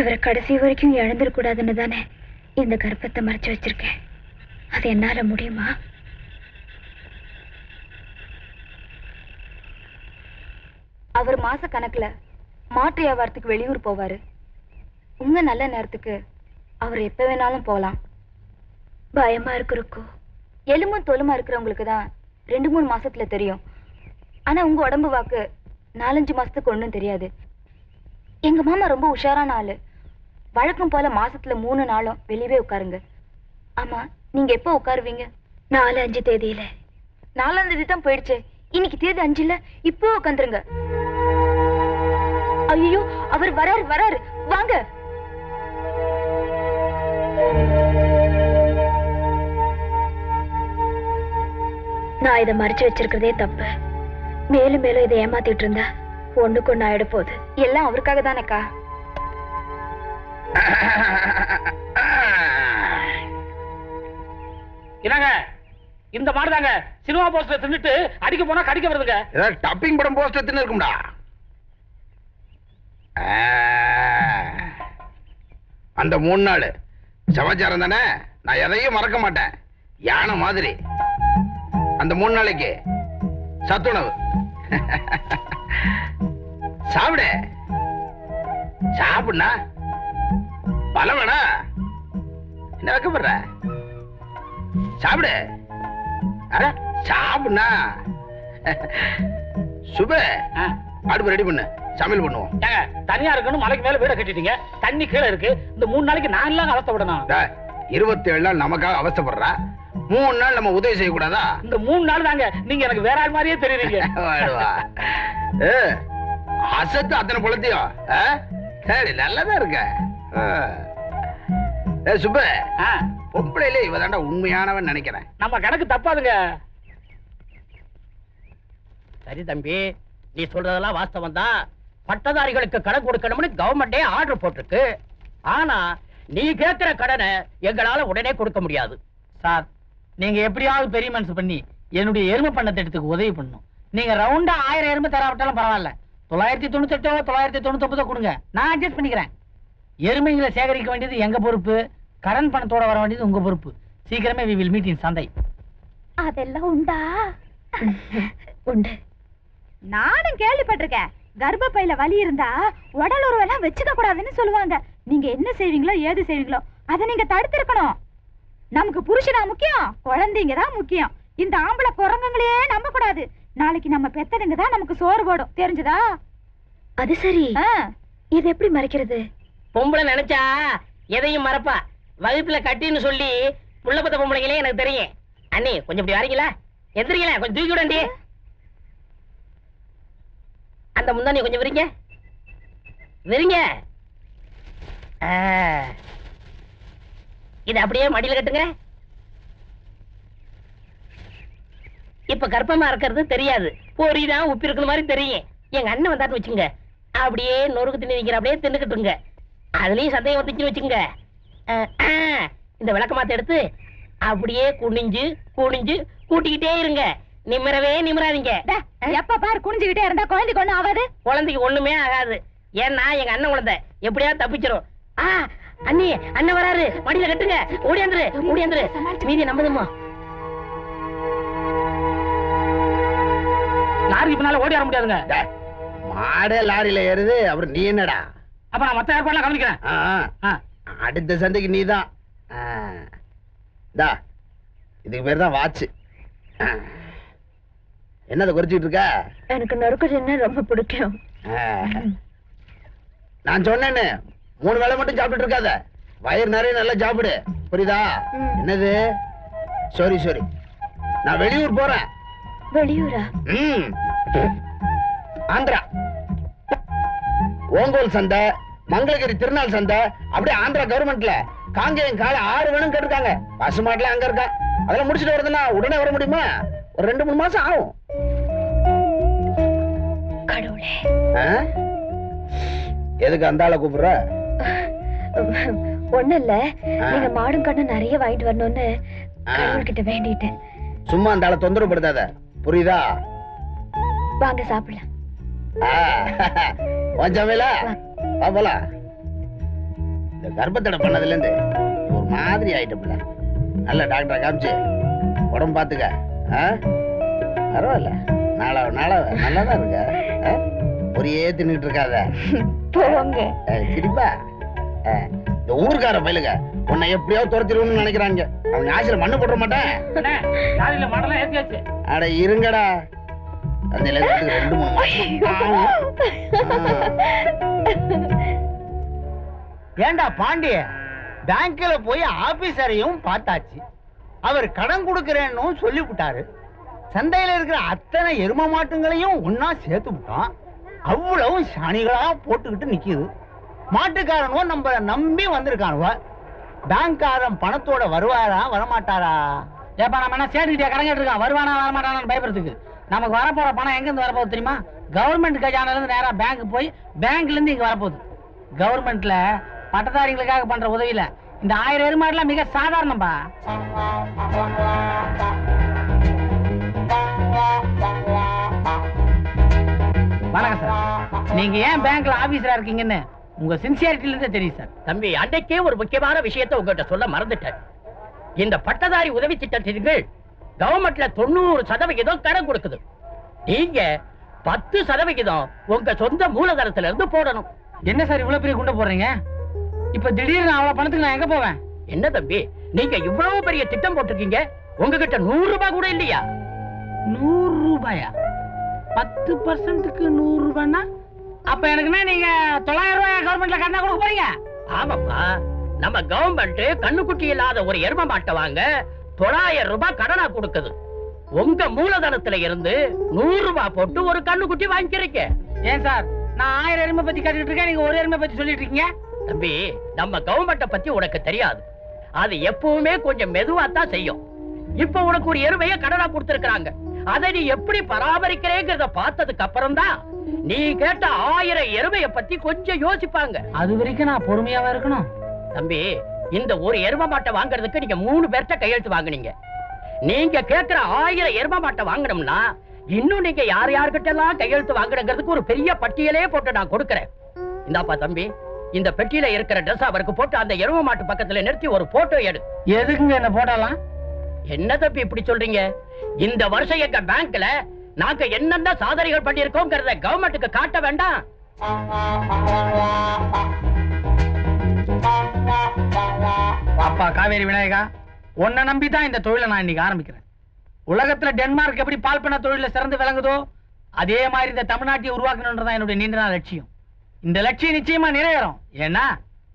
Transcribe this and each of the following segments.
இவரை கடைசி வரைக்கும் இழந்துடக்கூடாதுன்னு தானே இந்த கர்ப்பத்தை மறைச்சு வச்சிருக்கேன். அது என்னால முடியுமா? அவர் மாச கணக்குல மாட்டு வியாபாரத்துக்கு வெளியூர் போவாரு. உங்க நல்ல நேரத்துக்கு அவர் எப்ப வேணாலும் போகலாம். பயமா இருக்குருக்கோ எலும்பும் தோலுமா இருக்கிறவங்களுக்கு தான் ரெண்டு மூணு மாசத்துல தெரியும். ஆனா உங்க உடம்பு வாக்கு நாலஞ்சு மாசத்துக்கு ஒண்ணும் தெரியாது. எங்க மாமா ரொம்ப உஷாரான ஆளு. வழக்கம் போல மாசத்துல மூணு நாளும் வெளியவே உட்காருங்க. ஆமா நீங்க எப்போ உட்காருவீங்க? நாலு அஞ்சு தேதியில. நாலாம் தேதி தான் போயிடுச்சு. இன்னைக்கு தேதி அஞ்சு இல்ல இப்போ உட்காந்துருங்க. ஐயோ அவர் வராரு வராரு. வாங்க. நான் இதை மறைச்சு வச்சிருக்கிறதே தப்பு. மேலும் மேலும் இதை ஏமாத்திட்டு இருந்தா ஒண்ணுக்கு ஒண்ணு ஆயிட போகுது. எல்லாம் அவருக்காக தானேக்கா என்னங்க? இந்த மாடு தாங்க சினிமா போஸ்டர் தின்னுட்டு அடிக்க போனா கடிக்க வருதுங்க. ஏதாவது டப்பிங் படம் போஸ்டர் தின்னு இருக்கும்டா. அந்த மூணு நாள். சமாச்சாரம் தானே? நான் எதையும் மறக்க மாட்டேன். யானை மாதிரி. அந்த மூணு நாளைக்கு சத்துணவு. சாப்பிடு. சாப்பிடுனா பலம் வேணா என்ன வைக்கப்படுற? சாப்பிடு. அட சாப்பிடுனா சுப. அடுப்பு ரெடி பண்ணு. சமையல் பண்ணுவோம். தனியா இருக்கணும் மலைக்கு மேல வீட கட்டிட்டீங்க. தண்ணி கீழே இருக்கு. இந்த மூணு நாளைக்கு நான் எல்லாம் அவஸ்தை விடணும் இருபத்தி ஏழு நாள் நமக்காக அவஸ்தைப்படுறா. மூணு நாள் நம்ம உதவி செய்யக்கூடாதா? இந்த மூணு நாள் தாங்க. நீங்க எனக்கு வேற ஆள் மாதிரியே தெரியுறீங்க. அசத்து அத்தனை பழத்தையும் ஆ? சரி நல்லதா இருக்க. சுப்பு. ஆ, பொம்பளையிலே இவ தாண்டா உண்மையானவன் நினைக்கிறேன். நம்ம கணக்கு தப்பாதுங்க. சரி தம்பி நீ சொல்றதெல்லாம் வாஸ்தவம் தான். பட்டதாரிகளுக்கு கடன் கொடுக்கணும்னு கவர்மெண்டே ஆர்டர் போட்டிருக்கு. ஆனா நீ கேட்கிற கடனை எங்களால உடனே கொடுக்க முடியாது. சார் நீங்க எப்படியாவது பெரிய மனசு பண்ணி என்னுடைய எருமை பண்ண திட்டத்துக்கு உதவி பண்ணணும். நீங்க ரவுண்டா ஆயிரம் எருமை தராவிட்டாலும் பரவாயில்ல. தொள்ளாயிரத்தி தொண்ணூத்தெட்டோ தொள்ளாயிரத்தி தொண்ணூத்தொன்பதோ கொடுங்க. நான் அட்ஜஸ்ட் பண்ணிக்கிறேன். எருமைகளை சேகரிக்க வேண்டியது எங்க பொறுப்பு? கடன் பணத்தோட வர வேண்டியது உங்க பொறுப்பு. சீக்கிரமே வி வில் மீட் இன் சந்தை அதெல்லாம் உண்டா? உண்டு. நானும் கேள்விப்பட்டிருக்கேன். கர்ப்பப்பையில வலி இருந்தா உடல் உறவெல்லாம் வச்சுக்க கூடாதுன்னு சொல்லுவாங்க. நீங்க என்ன செய்வீங்களோ ஏது செய்வீங்களோ அதை நீங்க தடுத்திருக்கணும். நமக்கு புருஷனா முக்கியம் குழந்தைங்க தான் முக்கியம். இந்த ஆம்பளை குரங்குங்களையே நம்ப கூடாது நாளைக்கு நம்ம பெத்ததுங்க தான் நமக்கு சோறு போடும். தெரிஞ்சதா? அது சரி. ஆ, இது எப்படி மறைக்கிறது? பொம்பளை நினைச்சா எதையும் மறப்பா. வகுப்புல கட்டின்னு சொல்லி புள்ள பத்த பொம்பளைங்களே எனக்கு தெரியும். அண்ணி கொஞ்சம் இப்படி வரீங்களா எந்திரிங்களா கொஞ்சம் தூக்கி விடண்டி அந்த முந்தானி கொஞ்சம் விரிங்க. விரிங்க. இது அப்படியே மடியில் கட்டுங்க. இப்ப கர்ப்பமா இருக்கிறது தெரியாது. பொறிதான் உப்பி இருக்கிற மாதிரி தெரியும். எங்க அண்ணன் வந்தாட்டு வச்சுங்க அப்படியே நொறுக்கு தின்னு வைக்கிற அப்படியே தின்னுக்கிட்டுங்க அதுலயும் சந்தேகம் வந்துச்சுன்னு ஆ, இந்த விளக்கமாத்த எடுத்து அப்படியே குனிஞ்சு குனிஞ்சு கூட்டிக்கிட்டே இருங்க. நிமிரவே நிமிராதீங்க. டே, எப்ப பாரு குனிஞ்சுக்கிட்டே இருந்தா குழந்தைக்கு ஒண்ணும் ஆகாது? குழந்தைக்கு ஒண்ணுமே ஆகாது. ஏன்னா எங்க அண்ணன் குழந்தை. எப்படியாவது தப்பிச்சிரும். ஆ அண்ணி அண்ணன் வராரு. மடியில கட்டுங்க. ஓடியாந்துரு ஓடியாந்துரு மீதி நம்பதுமா லாரிக்கு பின்னால ஓடி வர முடியாதுங்க. மாடே லாரியில ஏறுது. அப்புறம் நீ என்னடா? அப்ப நான் மத்த ஏற்பாடுலாம் கவனிக்கிறேன். ஆ, ஆ. ஆ, அடுத்த சந்தைக்கு நீதான். இதுக்கு பேர் தான் வாட்ச். என்னதை குறிச்சிட்டு இருக்க? எனக்கு நொறுக்கு ரொம்ப பிடிக்கும். நான் சொன்னேன்னு மூணு வேளை மட்டும் சாப்பிட்டுட்டு இருக்காத. வயிறு நிறைய நல்லா சாப்பிடு. புரியுதா. என்னது? சாரி சாரி நான் வெளியூர் போறேன். வெளியூரா. ஆந்திரா. ஓங்கோல் சந்தை மங்களகிரி திருநாள் சந்தை அப்படியே ஆந்திரா கவர்மெண்ட்ல காங்கேயம் காலை ஆறு வேணும் கேட்டிருக்காங்க. பசுமாட்டுல அங்க இருக்கா அதெல்லாம் முடிச்சுட்டு வருதுன்னா உடனே வர முடியுமா? ஒரு ரெண்டு மூணு மாசம் ஆகும்? எதுக்கு அந்த ஆளை கூப்பிடுற? ஒண்ணு இல்ல. நீங்க மாடும் கண்ணும் நிறைய வாங்கிட்டு வரணும்னு. கடவுள்கிட்ட வேண்டிட்டேன். சும்மா அந்த ஆளை தொந்தரவு படுத்தாத புரியுதா? வாங்க சாப்பிடலாம். வா போலாம். இந்த கர்ப்பத்தடை பண்ணதுல இருந்து ஒரு மாதிரி ஆயிட்டப்புல நல்ல டாக்டரை காமிச்சு உடம்பு பார்த்துக்க. ஆ? பரவாயில்ல. நாளா நாளா நல்லா தான் இருக்க? பொரியே தின்னுட்டு இருக்காத. சிரிப்பா. இந்த ஊருக்கார பயிலுங்க உன்னை எப்படியோ துரத்திடுவோம்னு நினைக்கிறாங்க அவங்க ஆசையில மண்ணு போட மாட்டேன். அட இருங்கடா. அந்த இலக்கு ரெண்டு மூணு ஏண்டா பாண்டிய? பேங்க்ல போய் ஆபீசரையும் பார்த்தாச்சு. அவர் கடன் கொடுக்கறேன்னு சொல்லிவிட்டாரு. சந்தையில இருக்கிற அத்தனை எரும மாட்டுங்களையும் ஒன்னா சேர்த்து விட்டான். அவ்வளவு சாணிகளா போட்டுக்கிட்டு நிக்குது. மாட்டுக்காரனும் நம்ம நம்பி வந்திருக்கானுவ. பேங்க்காரன் பணத்தோட வருவாரா வரமாட்டாரா? ஏப்பா நம்ம என்ன சேட்டுக்கிட்டே கடன் கேட்டிருக்கான். வருவானா வரமாட்டானான்னு பயப்படுறதுக்கு. நமக்கு வரப்போற பணம் எங்கேருந்து வரப்போகுது தெரியுமா? கவர்மெண்ட் கஜானிலேருந்து இருந்து பேங்க் போய் பேங்க்ல இருந்து வரப்போகுது. கவர்மெண்ட்ல பட்டதாரிகளுக்காக பண்ற உதவியில இந்த ஆயிரம் எருமாடுலாம் மிக சாதாரணம்பா. வணக்கம் சார். நீங்க ஏன் பேங்க்ல ஆபீசரா இருக்கீங்கன்னு உங்க சின்சியாரிட்டில இருந்தே தெரியும் சார். தம்பி அன்றைக்கே ஒரு முக்கியமான விஷயத்தை உங்ககிட்ட சொல்ல மறந்துட்டேன். இந்த பட்டதாரி உதவி திட்டத்தின் கீழ் கவர்மெண்ட்ல தொண்ணூறு சதவிகிதம் கடன் கொடுக்குது. நீங்க பத்து சதவிகிதம் உங்க சொந்த மூலதனத்துல இருந்து போடணும். என்ன சார் இவ்வளவு பெரிய குண்டை போடுறீங்க? இப்ப திடீர்னு அவ்வளவு பணத்துக்கு நான் எங்க போவேன்? என்ன தம்பி நீங்க இவ்வளவு பெரிய திட்டம் போட்டிருக்கீங்க உங்ககிட்ட நூறு ரூபாய் கூட இல்லையா? நூறு ரூபாயா? பத்து பர்சன்ட்டுக்கு நூறு ரூபாய்னா அப்ப எனக்குன்னா நீங்க தொள்ளாயிரம் ரூபாய் கவர்மெண்ட்ல கட்டணா கொடுக்க போறீங்க? ஆமாப்பா நம்ம கவர்மெண்ட் கண்ணுக்குட்டி இல்லாத ஒரு எரும மாட்டை வாங்க தொள்ளாயிரம் ரூபாய் கடனா கொடுக்குது. உங்க மூலதனத்துல இருந்து நூறு ரூபாய் போட்டு ஒரு கண்ணுக்குட்டி வாங்கிக்கிறீங்க. ஏன் சார்? நான் ஆயிரம் எருமை பத்தி கட்டிட்டு இருக்கேன். நீங்க ஒரு எருமை பத்தி சொல்லிட்டு இருக்கீங்க. தம்பி நம்ம கவர்மெண்ட பத்தி உனக்கு தெரியாது. அது எப்பவுமே கொஞ்சம் மெதுவா தான் செய்யும். இப்ப உனக்கு ஒரு எருமைய கடனா கொடுத்திருக்காங்க அதை நீ எப்படி பராமரிக்கிறேங்கிறத பார்த்ததுக்கு அப்புறம் தான் நீ கேட்ட ஆயிரம் எருமைய பத்தி கொஞ்சம் யோசிப்பாங்க. அது வரைக்கும் நான் பொறுமையாவா இருக்கணும். தம்பி இந்த ஒரு எரும மாட்டை வாங்குறதுக்கு நீங்க மூணு பேர்ட்ட கையெழுத்து வாங்குனீங்க. நீங்க கேக்குற ஆயிரம் எரும மாட்டை வாங்கணும்னா இன்னும் நீங்க யார் யார்கிட்ட எல்லாம் கையெழுத்து வாங்குறதுக்கு ஒரு பெரிய பட்டியலே போட்டு நான் கொடுக்கறேன். இந்தாப்பா தம்பி இந்த பெட்டியில இருக்கிற ட்ரெஸ் அவருக்கு போட்டு அந்த எரும மாட்டு பக்கத்துல நிறுத்தி ஒரு போட்டோ எடு. எதுக்குங்க என்ன போட்டாலாம் என்ன தம்பி இப்படி சொல்றீங்க? இந்த வருஷம் எங்க பேங்க்ல நாங்க என்னென்ன சாதனைகள் பண்ணிருக்கோங்கிறத கவர்மெண்ட்டுக்கு காட்ட வேண்டாம். அப்பா காவேரி விநாயகா உன்னை நம்பி தான் இந்த தொழிலை நான் இன்னைக்கு ஆரம்பிக்கிறேன். உலகத்துல டென்மார்க் எப்படி பால் பண்ண தொழில சிறந்து விளங்குதோ அதே மாதிரி இந்த தமிழ்நாட்டை உருவாக்கணுன்றதான் என்னுடைய நீண்ட நாள் லட்சியம். இந்த லட்சியம் நிச்சயமா நிறைவேறும். ஏன்னா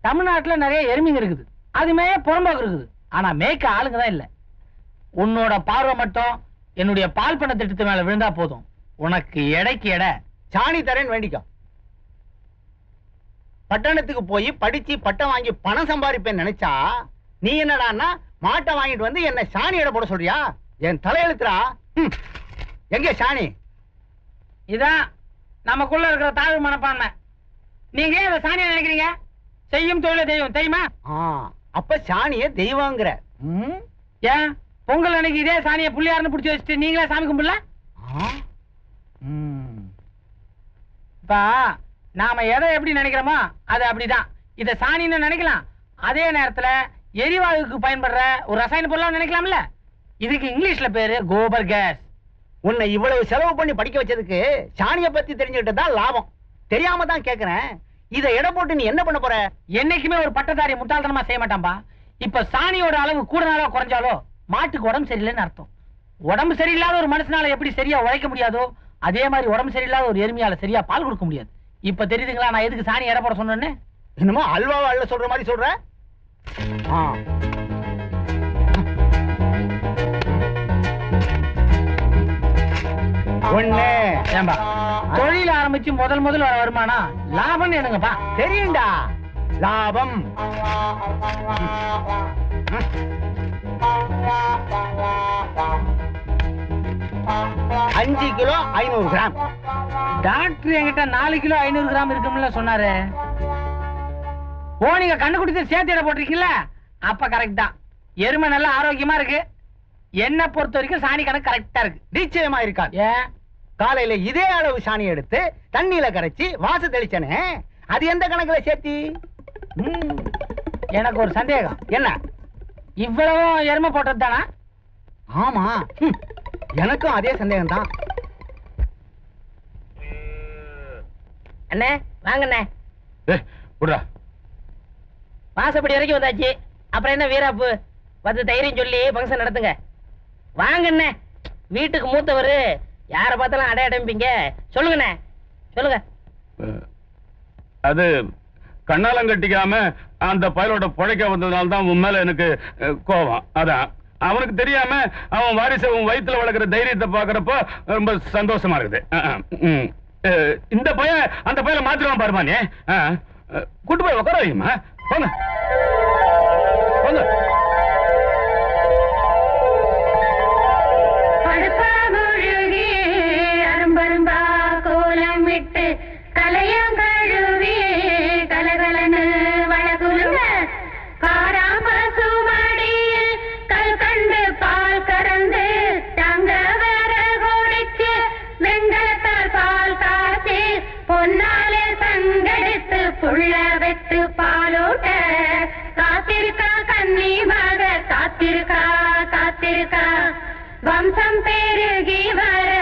தமிழ்நாட்டுல நிறைய எருமைங்க இருக்குது. அதுமே புறம்போக்கு இருக்குது. ஆனா மேய்க்க ஆளுங்க தான் இல்ல. உன்னோட பார்வை மட்டும் என்னுடைய பால் பண்ண திட்டத்து மேல விழுந்தா போதும். உனக்கு எடைக்கு எடை. சாணி தரேன்னு வேண்டிக்கும் பட்டணத்துக்கு போய் படிச்சு பட்டம் வாங்கி பணம் சம்பாதிப்பேன்னு நினைச்சா நீ என்னடான்னா மாட்டை வாங்கிட்டு வந்து என்ன சாணி எடை போட சொல்றியா? என் தலையெழுத்துறா ம். எங்க சாணி? இதான் நமக்குள்ள இருக்கிற தாழ்வு மனப்பான்மை. நீங்க ஏன் இதை சாணியா நினைக்கிறீங்க? செய்யும் தொழில தெய்வம் தெரியுமா? ஆ, அப்ப சாணிய தெய்வங்கிற. ம்? ஏன்? பொங்கல் அன்னைக்கு இதே சாணியை புள்ளியாருன்னு பிடிச்சி வச்சுட்டு நீங்களே சாமி கும்பிடல. இப்ப நாம எதை எப்படி நினைக்கிறோமோ அது அப்படிதான். இத சாணின்னு நினைக்கலாம். அதே நேரத்துல எரிவாயுக்கு பயன்படுற ஒரு ரசாயன பொருளா நினைக்கலாம்ல? இதுக்கு இங்கிலீஷ்ல பேரு கோபர் கேஸ். உன்னை இவ்வளவு செலவு பண்ணி படிக்க வச்சதுக்கு சாணிய பத்தி தெரிஞ்சுக்கிட்டு தான் லாபம். தெரியாம தான் கேக்குறேன். இத எடை போட்டு நீ என்ன பண்ண போற? என்னைக்குமே ஒரு பட்டதாரி முட்டாள்தனமா செய்ய மாட்டான்பா. இப்ப சாணியோட அளவு கூடுனாலோ குறைஞ்சாலோ மாட்டுக்கு உடம்பு சரியில்லைன்னு அர்த்தம். உடம்பு சரியில்லாத ஒரு மனுஷனால எப்படி சரியா உழைக்க முடியாதோ அதே மாதிரி உடம்பு சரியில்லாத ஒரு எருமையால சரியா பால் கொடுக்க முடியாது. இப்ப தெரியுதுங்களா நான் எதுக்கு சாணி எடை போட சொன்னேன்னு? என்னமோ அல்வாவை அள்ள சொல்ற மாதிரி சொல்ற. ஒண்ணு. தொழில் ஆரம்பிச்சு முதல் முதல் வர வருமானம் லாபம்னு என்னங்கப்பா தெரியும்டா. லாபம். அஞ்சு கிலோ ஐநூறு கிராம். டாக்டர் என்கிட்ட நாலு கிலோ ஐநூறு கிராம் இருக்கும்ல சொன்னாரு. ஓ நீங்க கண்ணு குடித்து சேர்த்து போட்டிருக்கீங்களா அப்ப கரெக்ட் தான். எருமை நல்லா ஆரோக்கியமா இருக்கு. என்ன பொறுத்த வரைக்கும் சாணி கணக்கு கரெக்டா இருக்கு. நிச்சயமா இருக்காது. ஏன்? காலையில இதே அளவு சாணி எடுத்து தண்ணியில கரைச்சி வாச தெளிச்சனே அது எந்த கணக்குல சேர்த்தி. எனக்கு ஒரு சந்தேகம். என்ன? இவ்வளவு எருமை போட்டது தானா? ஆமா. எனக்கும் அதே சந்தேகம் தான் அண்ணே வாங்கண்ணே. விடுறா வாசப்படி வரைக்கும் வந்தாச்சு. அப்புறம் என்ன வீராப்பு? வந்து தைரியம் சொல்லி ஃபங்க்ஷன் நடத்துங்க. வாங்கண்ணே. வீட்டுக்கு மூத்தவர். யாரை பார்த்தாலும் அடைய அடைம்பிங்க. சொல்லுங்கண்ணே. சொல்லுங்க. அது கண்ணாலம் கட்டிக்காம அந்த பயலோட புழைக்க வந்ததுனால தான் உன் மேல எனக்கு கோபம். அதான். அவனுக்கு தெரியாம அவன் வாரிசை உன் வயித்துல வளர்க்குற தைரியத்தை பாக்குறப்போ ரொம்ப சந்தோஷமா இருக்குது. இந்த பையன் அந்த பையனை மாத்திருவான் பாருமானே கூட்டு போய் உட்கார வையுமா? போங்க. போங்க. உள்ள புள்ள வெட்டு பாலோட்ட. காத்திருக்கா கண்ணி மக காத்திருக்கா காத்திருக்கா. வம்சம் பெருகி வர